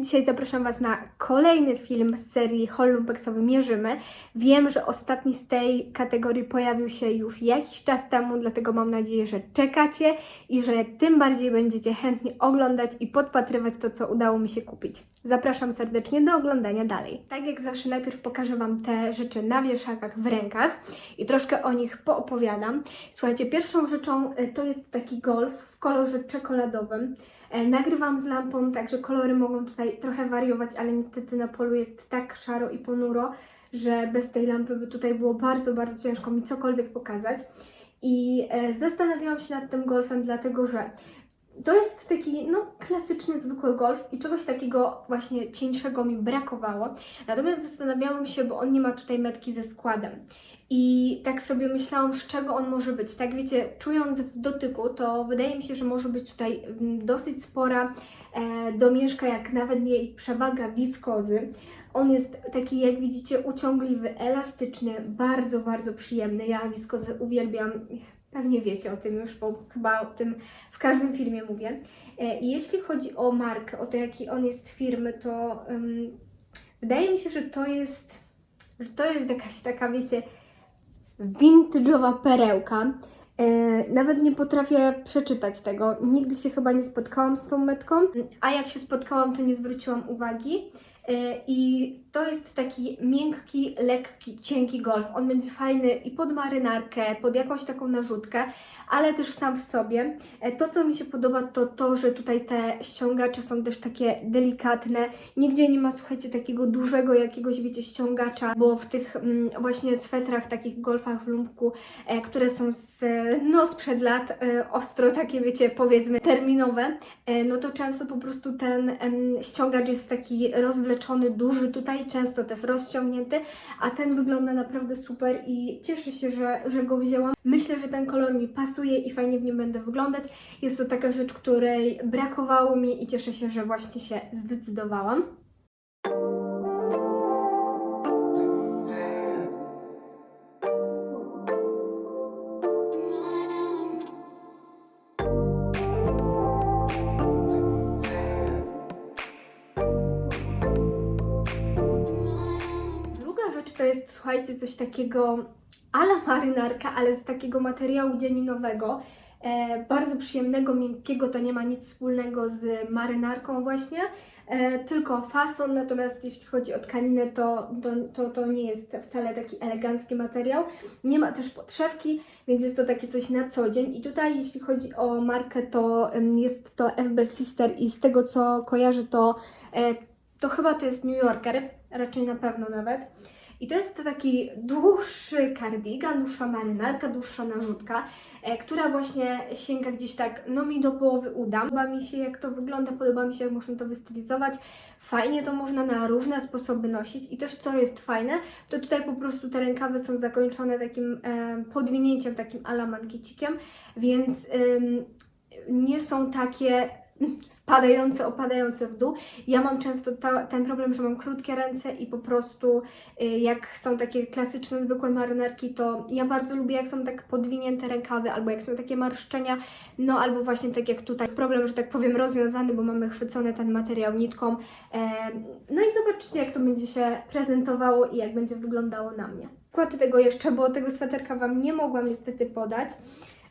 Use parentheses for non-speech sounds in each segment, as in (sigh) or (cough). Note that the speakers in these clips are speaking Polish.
Dzisiaj zapraszam Was na kolejny film z serii Hol Mierzymy. Wiem, że ostatni z tej kategorii pojawił się już jakiś czas temu, dlatego mam nadzieję, że czekacie i że tym bardziej będziecie chętni oglądać i podpatrywać to, co udało mi się kupić. Zapraszam serdecznie do oglądania dalej. Tak jak zawsze, najpierw pokażę Wam te rzeczy na wieszakach w rękach i troszkę o nich poopowiadam. Słuchajcie, pierwszą rzeczą y, to jest taki golf w kolorze czekoladowym. E, Nagrywam z lampą, także kolory mogą tutaj trochę wariować, ale niestety na polu jest tak szaro i ponuro, że bez tej lampy by tutaj było bardzo, bardzo ciężko mi cokolwiek pokazać. I e, zastanawiałam się nad tym golfem, dlatego że to jest taki no, klasyczny, zwykły golf i czegoś takiego właśnie cieńszego mi brakowało. Natomiast zastanawiałam się, bo on nie ma tutaj metki ze składem. I tak sobie myślałam, z czego on może być. Tak wiecie, czując w dotyku, to wydaje mi się, że może być tutaj mm, dosyć spora e, domieszka, jak nawet i przewaga wiskozy. On jest taki, jak widzicie, uciągliwy, elastyczny, bardzo, bardzo przyjemny. Ja wiskozę uwielbiam. Pewnie wiecie o tym już, bo chyba o tym w każdym filmie mówię. E, I jeśli chodzi o markę, o to, jaki on jest firmy, to ym, wydaje mi się, że to jest, że to jest jakaś taka, wiecie, vintage'owa perełka. E, nawet nie potrafię przeczytać tego. Nigdy się chyba nie spotkałam z tą metką, a jak się spotkałam, to nie zwróciłam uwagi. E, I to jest taki miękki, lekki, cienki golf. On będzie fajny i pod marynarkę, pod jakąś taką narzutkę, ale też sam w sobie. E, To, co mi się podoba, to to, że tutaj te ściągacze są też takie delikatne. Nigdzie nie ma, słuchajcie, takiego dużego jakiegoś, wiecie, ściągacza, bo w tych mm, właśnie swetrach, takich golfach w lumpku, e, które są z, no, sprzed lat, e, ostro takie, wiecie, powiedzmy, terminowe, e, no to często po prostu ten em, ściągacz jest taki rozwleczony, duży tutaj, często też rozciągnięty, a ten wygląda naprawdę super i cieszę się, że, że go wzięłam. Myślę, że ten kolor mi pasuje i fajnie w nim będę wyglądać. Jest to taka rzecz, której brakowało mi i cieszę się, że właśnie się zdecydowałam. To jest, słuchajcie, coś takiego ala marynarka, ale z takiego materiału dzieninowego. E, bardzo przyjemnego, miękkiego, to nie ma nic wspólnego z marynarką właśnie, e, tylko fason, natomiast jeśli chodzi o tkaninę, to, to, to, to nie jest wcale taki elegancki materiał. Nie ma też podszewki, więc jest to takie coś na co dzień. I tutaj jeśli chodzi o markę, to jest to FB Sister i z tego co kojarzę, to, e, to chyba to jest New Yorker, raczej na pewno nawet. I to jest taki dłuższy kardigan, dłuższa marynarka, dłuższa narzutka, e, która właśnie sięga gdzieś tak, no mi do połowy uda. Podoba mi się jak to wygląda, podoba mi się jak można to wystylizować. Fajnie to można na różne sposoby nosić i też co jest fajne, to tutaj po prostu te rękawy są zakończone takim e, podwinięciem, takim ala mankiecikiem, więc ym, nie są takie spadające, opadające w dół. Ja mam często ta, ten problem, że mam krótkie ręce i po prostu y, jak są takie klasyczne, zwykłe marynarki, to ja bardzo lubię jak są tak podwinięte rękawy, albo jak są takie marszczenia, no albo właśnie tak jak tutaj. Problem, że tak powiem, rozwiązany, bo mamy chwycony ten materiał nitką. E, no i zobaczycie, jak to będzie się prezentowało i jak będzie wyglądało na mnie. Skład tego jeszcze, bo tego sweterka Wam nie mogłam niestety podać,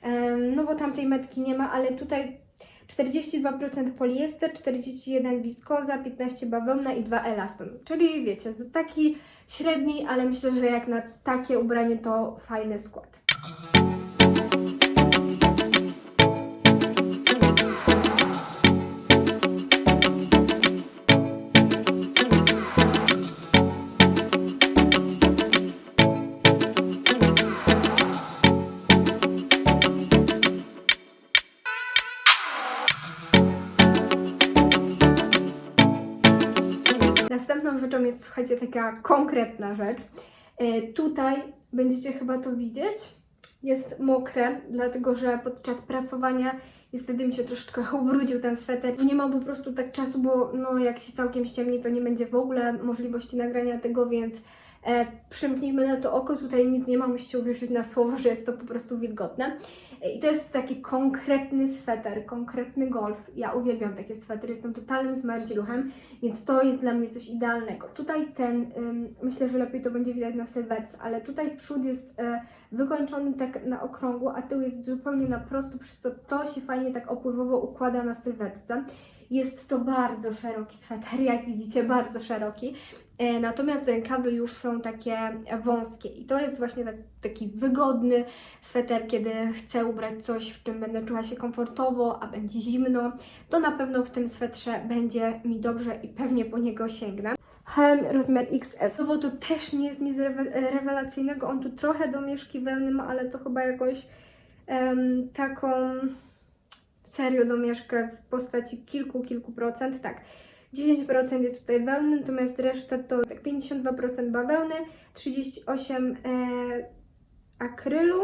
e, no bo tamtej metki nie ma, ale tutaj 42% poliester, 41% wiskoza, 15% bawełna i 2 elaston. Czyli wiecie, taki średni, ale myślę, że jak na takie ubranie to fajny skład. Następną rzeczą jest, słuchajcie, taka konkretna rzecz. E, tutaj będziecie chyba to widzieć. Jest mokre, dlatego że podczas prasowania niestety mi się troszeczkę (laughs) ubrudził ten sweter. Nie mam po prostu tak czasu, bo no, jak się całkiem ściemni, to nie będzie w ogóle możliwości nagrania tego, więc E, przymknijmy na to oko, tutaj nic nie ma, musicie uwierzyć na słowo, że jest to po prostu wilgotne. E, I to jest taki konkretny sweter, konkretny golf. Ja uwielbiam takie swetery, jestem totalnym zmardziluchem, więc to jest dla mnie coś idealnego. Tutaj ten, myślę, że lepiej to będzie widać na sylwetce, ale tutaj przód jest e, wykończony tak na okrągło, a tył jest zupełnie na prosto, przez co to się fajnie tak opływowo układa na sylwetce. Jest to bardzo szeroki sweter, jak widzicie, bardzo szeroki. E, Natomiast rękawy już są takie wąskie i to jest właśnie tak, taki wygodny sweter, kiedy chcę ubrać coś, w czym będę czuła się komfortowo, a będzie zimno, to na pewno w tym swetrze będzie mi dobrze i pewnie po niego sięgnę. Helm rozmiar XS. Słowo to też nie jest nic rewe- rewelacyjnego, on tu trochę domieszki wełny ma, ale to chyba jakąś em, taką serio domieszkę w postaci kilku, kilku procent, tak. 10% jest tutaj wełny, natomiast reszta to tak 52% bawełny, 38% e, akrylu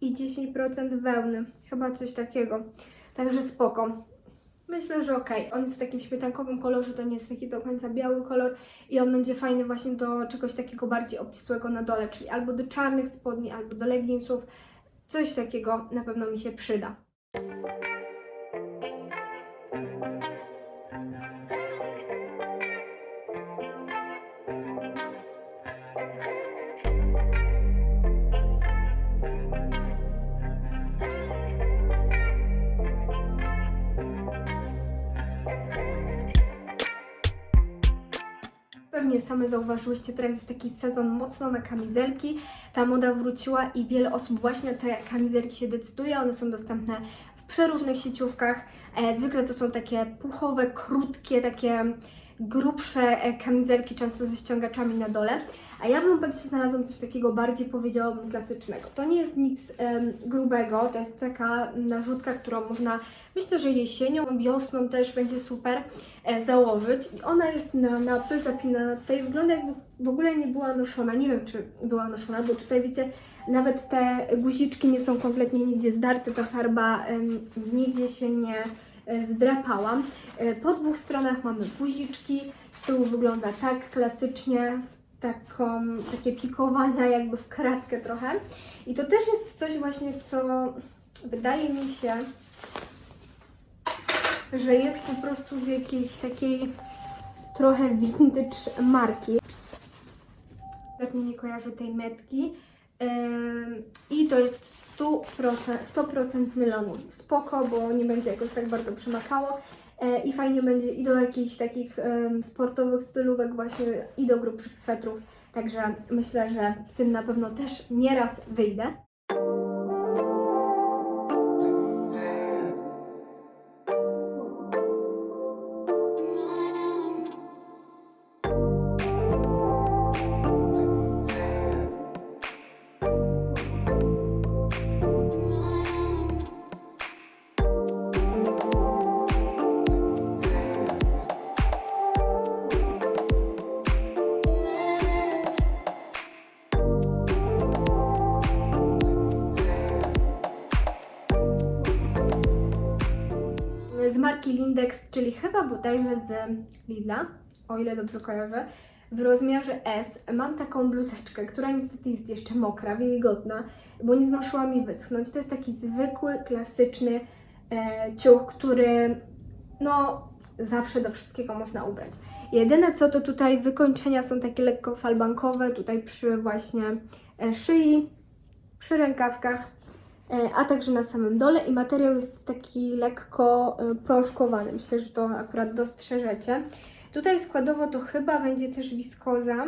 i 10% wełny. Chyba coś takiego. Także spoko. Myślę, że okej. On jest w takim śmietankowym kolorze, to nie jest taki do końca biały kolor i on będzie fajny właśnie do czegoś takiego bardziej obcisłego na dole, czyli albo do czarnych spodni, albo do leginsów. Coś takiego na pewno mi się przyda. Pewnie same zauważyłyście, teraz jest taki sezon mocno na kamizelki. Ta moda wróciła i wiele osób właśnie na te kamizelki się decyduje. One są dostępne w przeróżnych sieciówkach. E, zwykle to są takie puchowe, krótkie, takie grubsze e, kamizelki, często ze ściągaczami na dole. A ja w Lumpeksie znalazłam coś takiego bardziej, powiedziałabym, klasycznego. To nie jest nic grubego, to jest taka narzutka, którą można, myślę, że jesienią, wiosną też będzie super e, założyć. I ona jest na napy zapinana. Tutaj wygląda jakby w ogóle nie była noszona. Nie wiem, czy była noszona, bo tutaj wiecie, nawet te guziczki nie są kompletnie nigdzie zdarte, ta farba nigdzie się nie e, zdrapała. E, Po dwóch stronach mamy guziczki, z tyłu wygląda tak klasycznie, taką, takie pikowania jakby w kratkę trochę. I to też jest coś właśnie, co wydaje mi się, że jest po prostu z jakiejś takiej trochę vintage marki. Pewnie nie kojarzę tej metki. I to jest 100%, 100% nylonu. Spoko, bo nie będzie jakoś tak bardzo przemakało. E, I fajnie będzie i do jakichś takich sportowych stylówek właśnie i do grubszych swetrów. Także myślę, że tym na pewno też nieraz wyjdę. Czyli chyba bodajże z Lidla, o ile dobrze kojarzę, w rozmiarze S. Mam taką bluzeczkę, która niestety jest jeszcze mokra, wilgotna, bo nie zdążyła mi wyschnąć. To jest taki zwykły, klasyczny e, ciuch, który no zawsze do wszystkiego można ubrać. Jedyne co to tutaj wykończenia są takie lekko falbankowe, tutaj przy właśnie e, szyi, przy rękawkach, a także na samym dole i materiał jest taki lekko e, proszkowany. Myślę, że to akurat dostrzeżecie. Tutaj składowo to chyba będzie też wiskoza.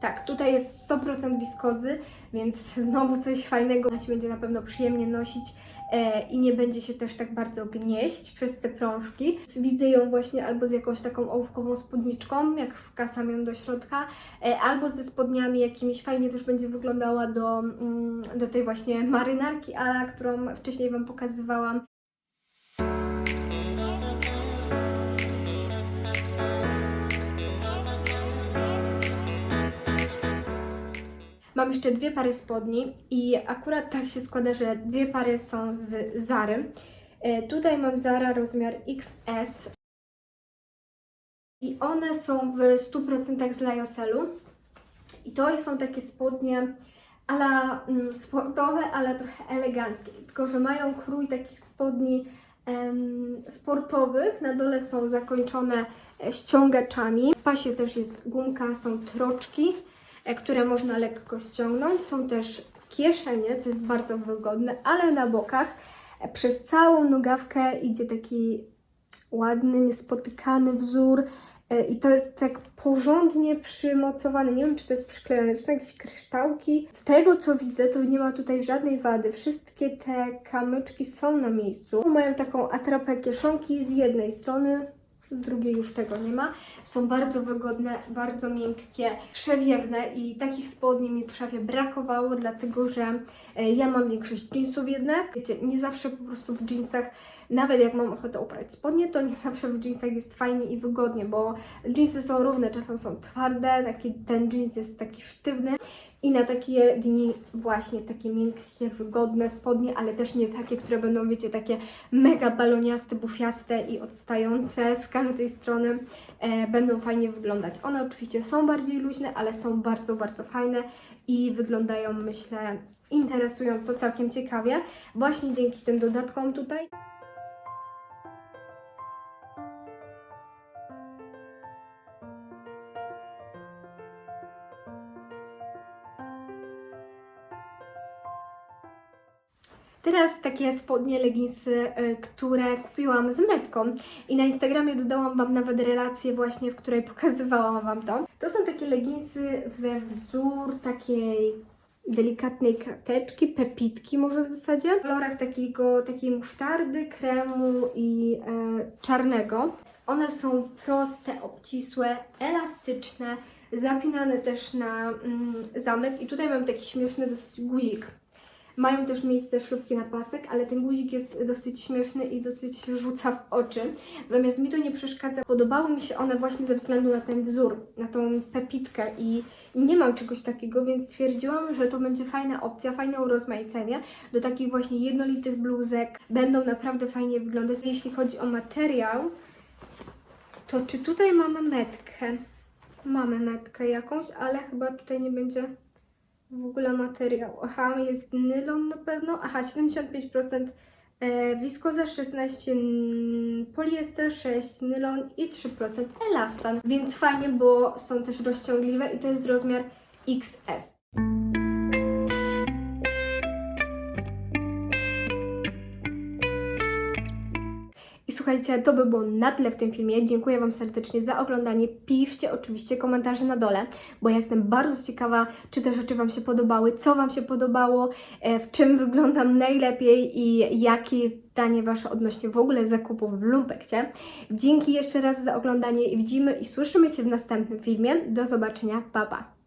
Tak, tutaj jest 100% wiskozy, więc znowu coś fajnego. Będzie na pewno przyjemnie nosić e, i nie będzie się też tak bardzo gnieść przez te prążki. Widzę ją właśnie albo z jakąś taką ołówkową spódniczką, jak wkasam ją do środka, e, albo ze spodniami jakimiś fajnie też będzie wyglądała do, mm, do tej właśnie marynarki Ala, którą wcześniej Wam pokazywałam. Mam jeszcze dwie pary spodni i akurat tak się składa, że dwie pary są z Zary. E, Tutaj mam Zara rozmiar XS I one są w 100% z Lyocelu. I to są takie spodnie ala mm, sportowe, ale trochę eleganckie. Tylko, że mają krój takich spodni em, sportowych. Na dole są zakończone e, ściągaczami. W pasie też jest gumka, są troczki, które można lekko ściągnąć. Są też kieszenie, co jest bardzo wygodne, ale na bokach e, przez całą nogawkę idzie taki ładny, niespotykany wzór. E, I to jest tak porządnie przymocowane. Nie wiem, czy to jest przyklejone. To są jakieś kryształki. Z tego, co widzę, to nie ma tutaj żadnej wady. Wszystkie te kamyczki są na miejscu. Mają taką atrapę kieszonki z jednej strony, z drugiej już tego nie ma. Są bardzo wygodne, bardzo miękkie, przewiewne i takich spodni mi w szafie brakowało, dlatego że e, ja mam większość jeansów jednak. Wiecie, nie zawsze po prostu w jeansach, nawet jak mam ochotę ubrać spodnie, to nie (laughs) zawsze w jeansach jest fajnie i wygodnie, bo jeansy są równe, czasem są twarde, taki, ten jeans jest taki sztywny. I na takie dni właśnie takie miękkie, wygodne spodnie, ale też nie takie, które będą, wiecie, takie mega baloniaste, bufiaste i odstające z każdej strony e, będą fajnie wyglądać. One oczywiście są bardziej luźne, ale są bardzo, bardzo fajne i wyglądają, myślę, interesująco, całkiem ciekawie, właśnie dzięki tym dodatkom tutaj. Teraz takie spodnie, leginsy, y, które kupiłam z metką i na Instagramie dodałam Wam nawet relację właśnie, w której (laughs) pokazywałam Wam to. To są takie leginsy we wzór takiej delikatnej krateczki, pepitki może w zasadzie, w kolorach takiego, takiej musztardy, kremu i e, czarnego. One są proste, obcisłe, elastyczne, zapinane też na mm, zamek i tutaj mam taki śmieszny dosyć guzik. Mają też miejsce szlubki na pasek, ale ten guzik jest dosyć śmieszny i dosyć rzuca w oczy. Natomiast mi to nie przeszkadza. Podobały mi się one właśnie ze względu na ten wzór, na tą pepitkę i nie mam czegoś takiego, więc stwierdziłam, że to będzie fajna opcja, fajne urozmaicenie do takich właśnie jednolitych bluzek. Będą naprawdę fajnie wyglądać. Jeśli chodzi o materiał, to czy tutaj mamy metkę? Mamy metkę jakąś, ale chyba tutaj nie będzie w ogóle materiał. Aha, jest nylon na pewno. Aha, 75% e, wiskoza, 16 mm, poliester, 6 nylon i 3% elastan. Więc fajnie, bo są też rozciągliwe i to jest rozmiar XS. I słuchajcie, to by było na tyle w tym filmie. Dziękuję Wam serdecznie za oglądanie. Piszcie oczywiście komentarze na dole, bo ja jestem bardzo ciekawa, czy te rzeczy Wam się podobały, co Wam się podobało, e, w czym wyglądam najlepiej i jakie jest zdanie Wasze odnośnie w ogóle zakupów w Lumpekcie. Dzięki jeszcze raz za oglądanie i widzimy i słyszymy się w następnym filmie. Do zobaczenia. Pa, pa!